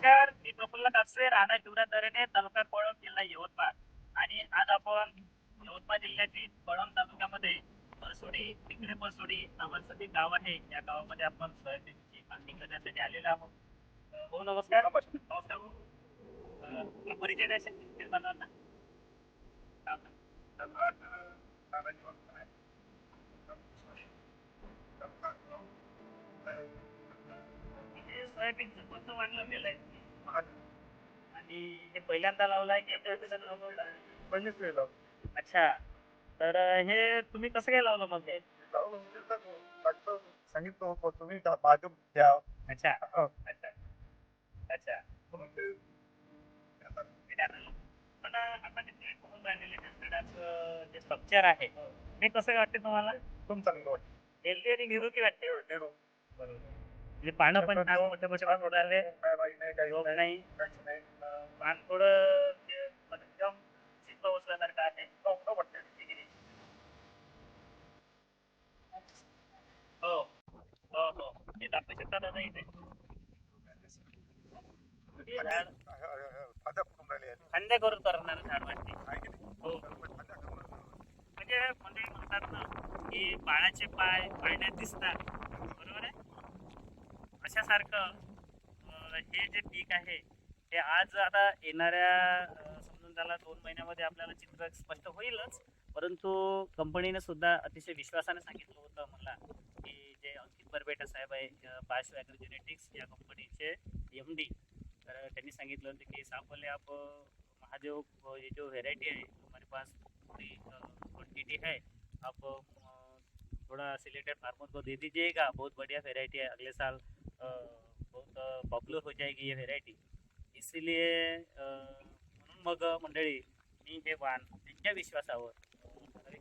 नमस्कार मी प्रफुल्ल कापसे राणा शिवराज दरेने तालुका कोळम जिल्हा यवतमाळ. आणि आज आपण यवतमाळ जिल्ह्यातील कोळम तालुक्यामध्ये परसोडी तिकडे परसोडी नावाचं गाव आहे. या गावामध्ये आपण सोयाबीनची काढणी करण्यासाठी आलेलो आहोत. हो नमस्कार. नमस्कार परिचय द्या सोयाबीनचं कोणतं वाण लावलेलं आहे आणि हे पहिल्यांदा लावलाय की याच्या लावलाय पहिलेच वेळ लावतो. अच्छा. तर हे तुम्ही कसं काय लावलं मग? हे लावलं म्हणजे तर डॉक्टर सांगितलं होतं तुम्ही दा- बाजू घ्या अच्छा. हो. अच्छा. अच्छा. म्हणून ते आता पण जे राहिलेले काकडाचं जे स्ट्रक्चर आहे हे. कसं वाटते तुम्हाला? एकदम चांगलं वाटतं. हेल्दी आणि निरोगी वाटते? नेहरू. म्हणजे पानं पण छान मोठे मोठे पानं उडाले नाही, रोग पान थोडं एकदम चित्त उचलण्यासारखं आहे. हो हो हो हे दाखवू शकता दादा इथे. खांद्या करून करणार झाड वाटते. आहे की नाही? हो. म्हणजे म्हणजे म्हणतात ना की बाळाचे पाय पाळण्यात दिसतात. अशासारखं हे जे पीक आहे ते आज आता येणाऱ्या समजून त्याला दोन महिन्यामध्ये आपल्याला चित्र स्पष्ट होईलच. परंतु कंपनीने सुद्धा अतिशय विश्वासाने सांगितलं होतं मला की जे अंकित बरबेटा साहेब आहे पाश जेनेटिक्स या कंपनीचे एम डी तर त्यांनी सांगितलं होतं की साहब आप महादेव हे ये जो व्हेरायटी आहे हमारे पास थोड़ी क्वांटिटी है आप थोड़ा सिलेक्टेड फार्मर को दे दीजिएगा। बहुत बढ़िया वेराइटी है। अगले साल बहुत पॉपुलर हो जाएगी ये व्हेरायटी इसीलिए म्हणून मग मंडळी मी हे वाण त्यांच्या विश्वासावर आहे आणि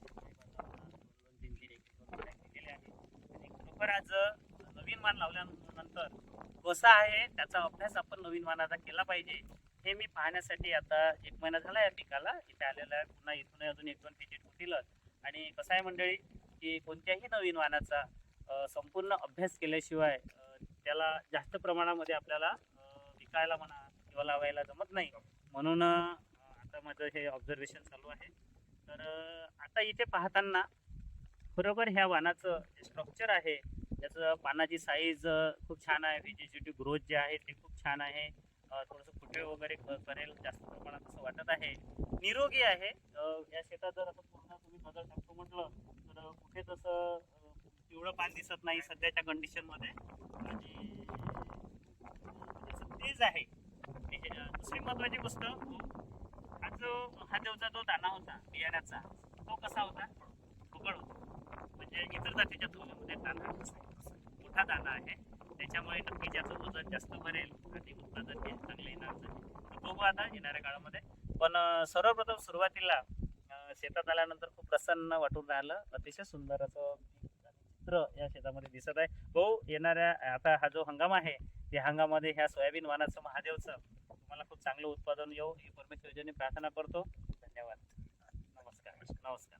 खरोखर आज नवीन वाण लावल्यानंतर कसा आहे त्याचा अभ्यास आपण नवीन वाणाचा केला पाहिजे हे मी पाहण्यासाठी आता एक महिना झाला या पिकाला. इथे आलेला आहे पुन्हा इथून अजून एक दोन विजिट होतीलच. आणि कसं आहे मंडळी की कोणत्याही नवीन वाहनाचा संपूर्ण अभ्यास केल्याशिवाय त्याला जास्त प्रमाणामध्ये आपल्याला विकायला म्हणा किंवा लावायला जमत नाही. म्हणून आता माझं हे ऑब्झर्वेशन चालू आहे. तर आता इथे पाहताना बरोबर ह्या वाहनाचं जे स्ट्रक्चर आहे त्याचं पानाची साईज खूप छान आहे. व्हेजिटेटिव्ह ग्रोथ जे आहे ते खूप छान आहे. थोडंसं फुटे वगैरे क- करेल जास्त प्रमाणात असं वाटत आहे. निरोगी आहे. या शेतात जर असं पूर्ण तुम्ही बदल टाकतो म्हटलं तर कुठे तसं एवढं पान दिसत नाही सध्याच्या कंडिशनमध्ये आणि तेज आहे. दुसरी महत्वाची गोष्ट हो, हा जो महादेवचा जो दाना होता बियाण्याचा तो कसा होता? फुकड होता. म्हणजे इतर जातीच्या तुलनेमध्ये दाना मोठा दाना आहे. त्याच्यामुळे नक्की त्याचं वजन जास्त भरेल आणि उत्पादन हे येणार बघू आता येणाऱ्या काळामध्ये. पण सर्वप्रथम सुरुवातीला शेतात आल्यानंतर खूप प्रसन्न वाटून राहिलं. अतिशय सुंदर असं चित्र या शेतामध्ये दिसत आहे. भाऊ येणाऱ्या आता हा जो हंगाम आहे त्या हंगामामध्ये ह्या सोयाबीन वानाचं महादेवचं तुम्हाला खूप चांगलं उत्पादन येऊ. ही परमेश्वर योजने प्रार्थना करतो. धन्यवाद. नमस्कार. नमस्कार.